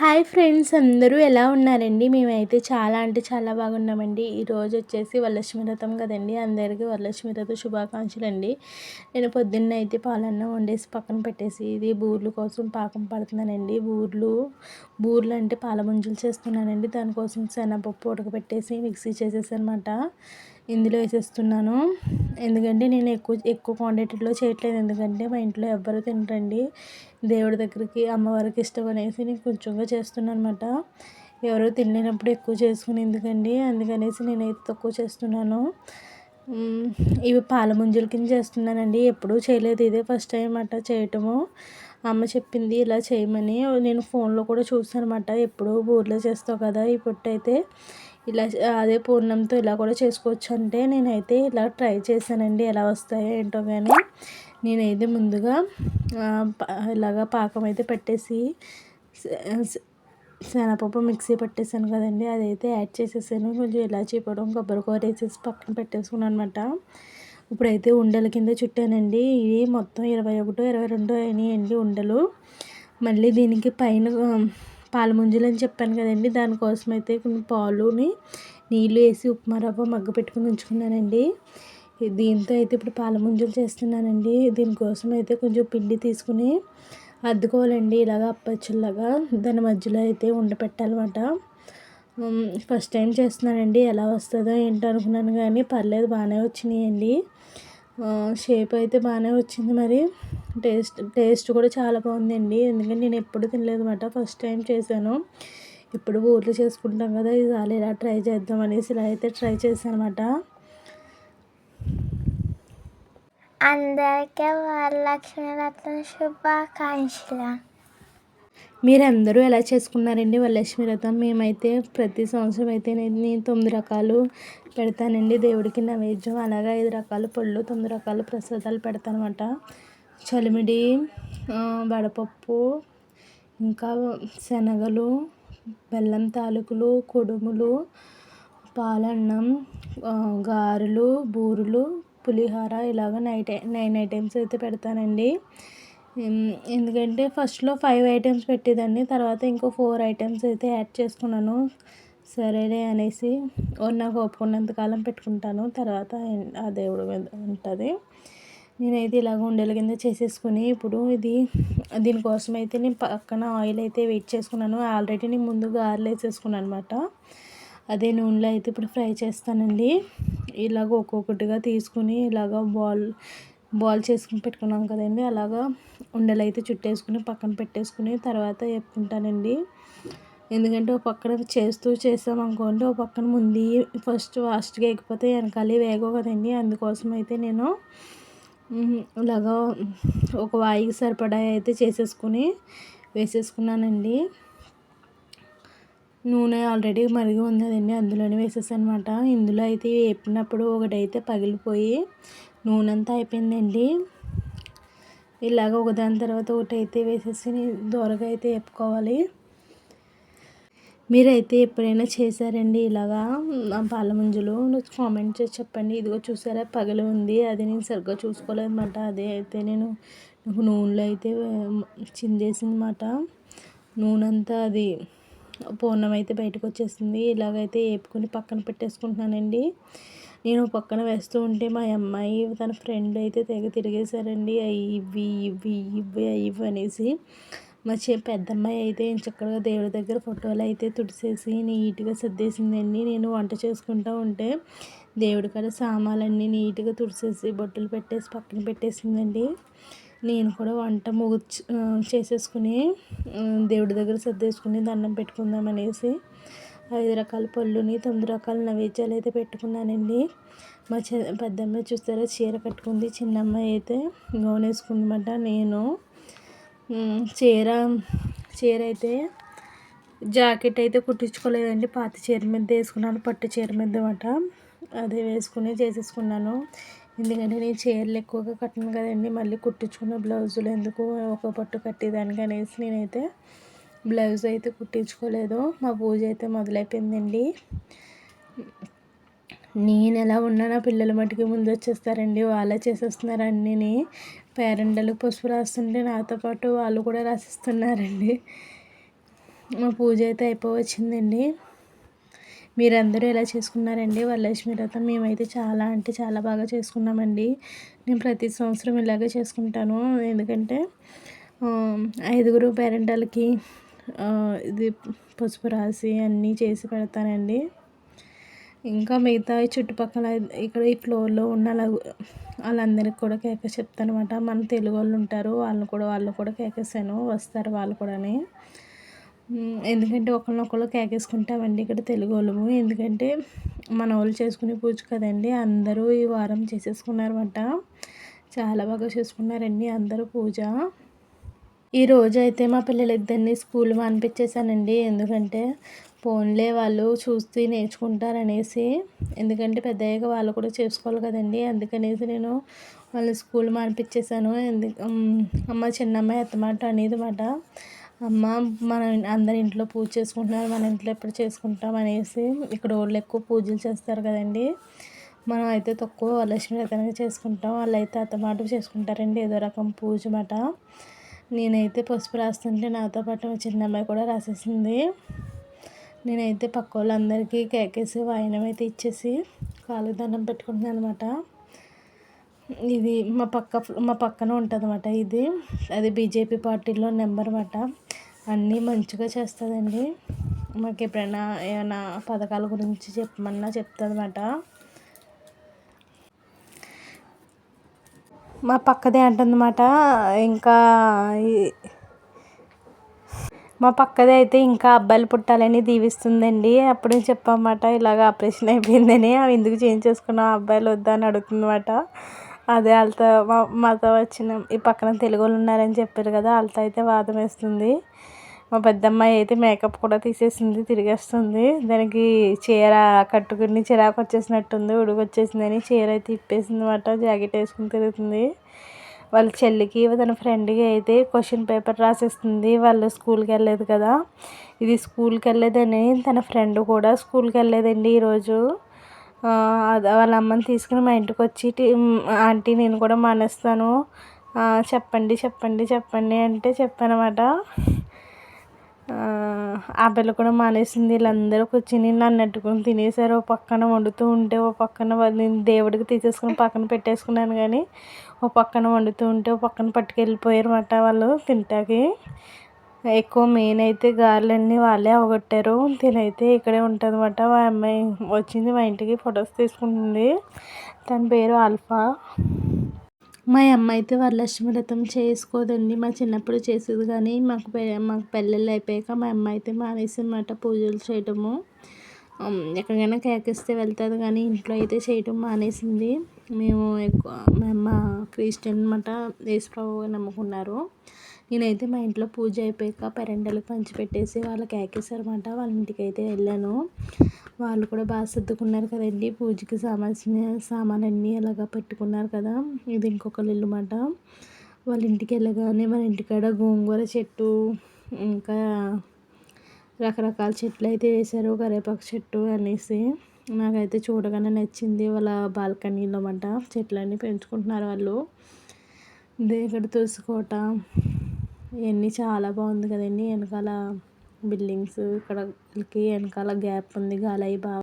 Hi friends అందరూ ఎలా ఉన్నారండి? మేమైతే చాలా అంటే చాలా బాగున్నామండి. ఈరోజు వచ్చేసి వరలక్ష్మి వ్రతం కదండి. అందరికీ వరలక్ష్మి వ్రత శుభాకాంక్షలు అండి. నేను పొద్దున్న అయితే పాలన్నం వండేసి పక్కన పెట్టేసి ఇది బూర్లు కోసం పాకం పడుతున్నానండి. బూర్లు బూర్లు అంటే పాల ముంజులు చేస్తున్నానండి. దానికోసం శనగపప్పు ఉడకబెట్టేసి మిక్సీ చేసేసి అనమాట ఇందులో వేసేస్తున్నాను. ఎందుకంటే నేను ఎక్కువ ఎక్కువ క్వాంటిటీలో చేయట్లేదు. ఎందుకంటే మా ఇంట్లో ఎవ్వరు తినరండి. దేవుడి దగ్గరికి అమ్మవారికి ఇష్టం అనేసి నేను కొంచెంగా చేస్తున్నాను అనమాట ఎవరు తినలేనప్పుడు ఎక్కువ చేసుకుని ఎందుకండి? అందుకనేసి నేనైతే తక్కువ చేస్తున్నాను. ఇవి పాల ముంజుల కింద చేస్తున్నానండి. ఎప్పుడూ చేయలేదు. ఇదే ఫస్ట్ టైం అన్నమాట చేయటము. అమ్మ చెప్పింది ఇలా చేయమని. నేను ఫోన్లో కూడా చూసాను అనమాట ఎప్పుడు ఊర్లో చేస్తావు కదా? ఈ పొట్టు అయితే ఇలా అదే పూర్ణంతో ఇలా కూడా చేసుకోవచ్చు అంటే నేనైతే ఇలా ట్రై చేశానండి. ఎలా వస్తాయో ఏంటో కానీ నేనైతే ముందుగా ఇలాగా పాకం అయితే పెట్టేసి శనగపప్పు మిక్సీ పట్టేసాను కదండి. అదైతే యాడ్ చేసేసాను. కొంచెం ఇలాచీ పొడం కొబ్బరికూర వేసేసి పక్కన పెట్టేసుకున్నాను అనమాట ఇప్పుడైతే ఉండల కింద చుట్టానండి. ఇవి మొత్తం ఇరవై ఒకటో ఇరవై రెండో అయినాయండి ఉండలు. మళ్ళీ దీనికి పైన పాల ముంజలు అని చెప్పాను కదండి. దానికోసం అయితే కొన్ని పాలుని నీళ్ళు వేసి ఉప్మా రవ్వ మగ్గ పెట్టుకుని ఉంచుకున్నానండి. దీంతో అయితే ఇప్పుడు పాల ముంజలు చేస్తున్నానండి. దీనికోసం అయితే కొంచెం పిండి తీసుకుని అద్దుకోవాలండి. ఇలాగ అప్పచ్చులాగా దాని మధ్యలో అయితే ఉండపెట్టాలన్నమాట. ఫస్ట్ టైం చేస్తున్నానండి. ఎలా వస్తుందో ఏంటో అనుకున్నాను కానీ పర్లేదు బాగానే వచ్చినాయండి. షేప్ అయితే బాగానే వచ్చింది మరి. టేస్ట్ టేస్ట్ కూడా చాలా బాగుందండి. ఎందుకంటే నేను ఎప్పుడు తినలేదు అనమాట ఫస్ట్ టైం చేశాను. ఇప్పుడు ఊర్లో చేసుకుంటాం కదా ఇది చాలా ఇలా ట్రై చేద్దాం అనేసి ఇలా అయితే ట్రై చేశాను అనమాట అందరికీ వరలక్ష్మి రత్న శుభాకాంక్షలు. మీరందరూ ఎలా చేసుకున్నారండి వరలక్ష్మి వ్రతం మేమైతే ప్రతి సంవత్సరం అయితే నేను తొమ్మిది రకాలు పెడతానండి. దేవుడికి నైవేద్యం అలాగే ఐదు రకాల పళ్ళు తొమ్మిది రకాల ప్రసాదాలు పెడతానమాట చలిమిడి వడపప్పు ఇంకా శనగలు బెల్లం తాలూకులు కుడుములు పాలన్నం గారెలు బూరెలు పులిహోర ఇలాగ నైట్ నైన్ ఐటమ్స్ అయితే పెడతానండి. ఎందుకంటే ఫస్ట్లో ఫైవ్ ఐటమ్స్ పెట్టేదాన్ని తర్వాత ఇంకో ఫోర్ ఐటమ్స్ అయితే యాడ్ చేసుకున్నాను. సరేలే అనేసి నాకు ఒప్పుకున్నంతకాలం పెట్టుకుంటాను తర్వాత ఆ దేవుడు మీద ఉంటుంది. నేనైతే ఇలాగ ఉండేల కింద చేసేసుకుని ఇప్పుడు ఇది దీనికోసం అయితే నేను పక్కన ఆయిల్ అయితే వెయిట్ చేసుకున్నాను. ఆల్రెడీ నేను ముందు గారెలు వేసేసుకున్నాను అనమాట అదే నూనెలో అయితే ఇప్పుడు ఫ్రై చేస్తానండి. ఇలాగ ఒక్కొక్కటిగా తీసుకుని ఇలాగ బాల్ బాల్ చేసుకుని పెట్టుకున్నాం కదండి. అలాగా ఉండలు అయితే చుట్టేసుకుని పక్కన పెట్టేసుకుని తర్వాత చెప్పుకుంటానండి ఎందుకంటే ఒక పక్కన చేస్తూ చేసామనుకోండి ఒక పక్కన ముందు ఫస్ట్ ఫాస్ట్గా ఎగిపోతే వెనకాలి వేగో కదండి. అందుకోసం అయితే నేను ఇలాగా ఒక వాయికి సరిపడా అయితే చేసేసుకుని వేసేసుకున్నానండి. నూనె ఆల్రెడీ మరిగి ఉన్నదండి అందులోనే వేసేసానమాట. అనమాట ఇందులో అయితే వేపినప్పుడు ఒకటైతే పగిలిపోయి నూనె అంతా అయిపోయిందండి. ఇలాగ ఒకదాని తర్వాత ఒకటి అయితే వేసేసి దూరగా అయితే వేపుకోవాలి. మీరైతే ఎప్పుడైనా చేశారండి ఇలాగా పాల ముంజలు? కామెంట్ చేసి చెప్పండి. ఇదిగో చూసారా పగలు ఉంది. అది నేను సరిగ్గా చూసుకోలేదన్నమాట. అదే అయితే నేను నూనెలో అయితే చిందేసిందన్నమాట. నూనె అంతా అది పూర్ణం అయితే బయటకు వచ్చేసింది. ఇలాగైతే వేపుకొని పక్కన పెట్టేసుకుంటున్నానండి. నేను పక్కన వేస్తూ ఉంటే మా అమ్మాయి తన ఫ్రెండ్ అయితే తెగ తిరిగేశారండి. అవి ఇవి ఇవి ఇవి ఇవి అనేసి. మా చే పెద్దమ్మాయి అయితే చక్కగా దేవుడి దగ్గర ఫోటోలు అయితే తుడిసేసి నీట్గా సర్దేసిందండి. నేను వంట చేసుకుంటూ ఉంటే దేవుడి కాడ సామాన్లన్నీ నీట్గా తుడిసేసి బొట్టులు పెట్టేసి పక్కన పెట్టేసిందండి. నేను కూడా వంట ముగు చేసేసుకుని దేవుడి దగ్గర సర్దేసుకుని దండం పెట్టుకుందాం అనేసి ఐదు రకాల పళ్ళుని తొమ్మిది రకాల నైవేద్యాలు అయితే పెట్టుకున్నానండి. మా చి పెద్దమ్మాయి చూస్తారా? చీర కట్టుకుంది చిన్నమ్మాయి అయితే గౌన్ నేను చీర చీర అయితే జాకెట్ అయితే కుట్టించుకోలేదండి. పాత చీర మీద వేసుకున్నాను పట్టు చీర మీద అనమాట అదే వేసుకుని చేసేసుకున్నాను. ఎందుకంటే నేను చీరలు ఎక్కువగా కట్టను కదండి. మళ్ళీ కుట్టించుకున్న బ్లౌజులు ఎందుకు ఒక పట్టు కట్టేదానికి అనేసి నేనైతే బ్లౌజ్ అయితే కుట్టించుకోలేదు. మా పూజ అయితే మొదలైపోయిందండి. నేను ఎలా ఉన్నా నా పిల్లల మటుకు ముందు వచ్చేస్తారండి వాళ్ళే చేసేస్తున్నారు అన్నీ పేరెండలకు పసుపు రాస్తుంటే నాతో పాటు వాళ్ళు కూడా రాసిస్తున్నారండి. మా పూజ అయితే అయిపోవచ్చిందండి. మీరందరూ ఎలా చేసుకున్నారండి? వరలక్ష్మి వ్రతం మేమైతే చాలా అంటే చాలా బాగా చేసుకున్నామండి. నేను ప్రతి సంవత్సరం ఇలాగే చేసుకుంటాను. ఎందుకంటే ఐదుగురు పేరెంటాలకి ఇది పసుపు రాసి అన్నీ చేసి పెడతానండి. ఇంకా మిగతా చుట్టుపక్కల ఇక్కడ ఈ ఫ్లోర్లో ఉన్న వాళ్ళందరికీ కూడా కేక చెప్తాను అనమాట మన తెలుగు వాళ్ళు ఉంటారు వాళ్ళని కూడా వాళ్ళు కూడా కేకేసాను వస్తారు వాళ్ళు కూడాని. ఎందుకంటే ఒకరినొకరు కేకేసుకుంటామండి ఇక్కడ తెలుగు వాళ్ళము. ఎందుకంటే మన వాళ్ళు చేసుకునే పూజ కదండి అందరూ ఈ వారం చేసేసుకున్నారన్నమాట. చాలా బాగా చేసుకున్నారండి అందరూ పూజ. ఈ రోజు అయితే మా పిల్లలిద్దరిని స్కూల్ మానిపించేశానండి. ఎందుకంటే ఫోన్లే వాళ్ళు చూస్తూ నేర్చుకుంటారనేసి. ఎందుకంటే పెద్దయ్యాక వాళ్ళు కూడా చేసుకోవాలి కదండి. అందుకనేసి నేను వాళ్ళు స్కూల్ మానిపించేశాను. ఎందుకు అమ్మ చిన్నమ్మాయి అత్తమాట అనేది మాట. అమ్మ మన అందరి ఇంట్లో పూజ చేసుకుంటున్నారు. మన ఇంట్లో ఎప్పుడు చేసుకుంటాం అనేసి ఇక్కడ వాళ్ళు ఎక్కువ పూజలు చేస్తారు కదండి. మనం అయితే తక్కువ లక్ష్మీ రథంగా చేసుకుంటాం. వాళ్ళు అయితే అత్తమాట చేసుకుంటారండి. ఏదో రకం పూజ మాట. నేనైతే పసుపు రాస్తుంటే నాతో పాటు మా చిన్న అమ్మాయి కూడా రాసేసింది. నేనైతే పక్క వాళ్ళందరికీ కేకేసి వాయనం అయితే ఇచ్చేసి కాలు దండం పెట్టుకుంటున్నాను అనమాట ఇది మా పక్క మా పక్కన ఉంటుంది అనమాట ఇది. అది బీజేపీ పార్టీలో నెంబర్ అనమాట అన్నీ మంచిగా చేస్తుందండి. మాకు ఎప్పుడైనా ఏమైనా పథకాల గురించి చెప్పమన్నా చెప్తుంది అనమాట మా పక్కదే అంటుందన్నమాట. ఇంకా మా పక్కదే అయితే ఇంకా అబ్బాయిలు పుట్టాలని దీవిస్తుందండి. అప్పుడు చెప్పమాట ఇలాగ ఆపరేషన్ అయిపోయిందని. అవి ఎందుకు చేంజ్ చేసుకున్నాం అబ్బాయిలు వద్దా అని అడుగుతుందన్నమాట. అదే వాళ్ళతో మా మాతో వచ్చిన ఈ పక్కన తెలుగు వాళ్ళు ఉన్నారని చెప్పారు కదా వాళ్ళతో అయితే వాదం వేస్తుంది. మా పెద్దమ్మాయి అయితే మేకప్ కూడా తీసేసింది తిరిగేస్తుంది. దానికి చీర కట్టుకుని చిరాకు వచ్చేసినట్టుంది ఉడుకు వచ్చేసిందని చీర అయితే ఇప్పేసింది అనమాట జాకెట్ వేసుకుని తిరుగుతుంది. వాళ్ళ చెల్లికి తన ఫ్రెండ్కి అయితే క్వశ్చన్ పేపర్ రాసిస్తుంది. వాళ్ళు స్కూల్కి వెళ్ళలేదు కదా. ఇది స్కూల్కి వెళ్ళలేదని తన ఫ్రెండ్ కూడా స్కూల్కి వెళ్ళలేదండి ఈరోజు. వాళ్ళ అమ్మని తీసుకుని మా ఇంటికి వచ్చి ఆంటీ నేను కూడా మానేస్తాను. చెప్పండి చెప్పండి చెప్పండి అంటే చెప్పానమాట. ఆ పిల్ల కూడా మానేసింది. వీళ్ళందరూ కూర్చుని నన్ను అట్టుకుని తినేసారు ఓ పక్కన వండుతూ ఉంటే ఓ పక్కన నేను దేవుడికి తీసేసుకుని పక్కన పెట్టేసుకున్నాను కానీ ఓ పక్కన వండుతూ ఉంటే ఓ పక్కన పట్టుకెళ్ళిపోయారు అన్నమాట వాళ్ళు తింటాకి ఎక్కువ మెయిన్ అయితే గారెలన్నీ వాళ్ళే అవగొట్టారు. తినైతే ఇక్కడే ఉంటుంది అనమాట మా అమ్మాయి వచ్చింది మా ఇంటికి ఫొటోస్ తీసుకుంటుంది. తన పేరు ఆల్ఫా మా అమ్మ అయితే వరలక్ష్మి వ్రతం చేసుకోదండి. మా చిన్నప్పుడు చేసేది కానీ మాకు మాకు పెళ్ళిళ్ళు అయిపోయాక మా అమ్మ అయితే మానేసి పూజలు చేయటము. ఎక్కడికైనా కేకిస్తే వెళ్తుంది కానీ ఇంట్లో అయితే చేయటం మానేసింది. మేము ఎక్కువ మా అమ్మ క్రిస్టియన్ అనమాట యేసుప్రభు నమ్ముకున్నారు. నేనైతే మా ఇంట్లో పూజ అయిపోయాక పెరండలకు పంచిపెట్టేసి వాళ్ళకి ఏకేసారన్నమాట వాళ్ళ ఇంటికి అయితే వెళ్ళాను. వాళ్ళు కూడా బాగా సర్దుకున్నారు కదండి. పూజకి సామాన్సిన సామాన్లన్నీ అలాగా పెట్టుకున్నారు కదా. ఇది ఇంకొకళ్ళు ఇల్లు మాట వాళ్ళ ఇంటికి వెళ్ళగానే మన ఇంటికాడ గోంగూర చెట్టు ఇంకా రకరకాల చెట్లు అయితే వేశారు. కరివేపాకు చెట్టు అనేసి. నాకైతే చూడగానే నచ్చింది వాళ్ళ బాల్కనీలో మాట. చెట్లన్నీ పెంచుకుంటున్నారు వాళ్ళు. దేగడ తులసికోట ఇవన్నీ చాలా బాగుంది కదండి. వెనకాల బిల్డింగ్స్ ఇక్కడ వెనకాల గ్యాప్ ఉంది. గాలి బాగా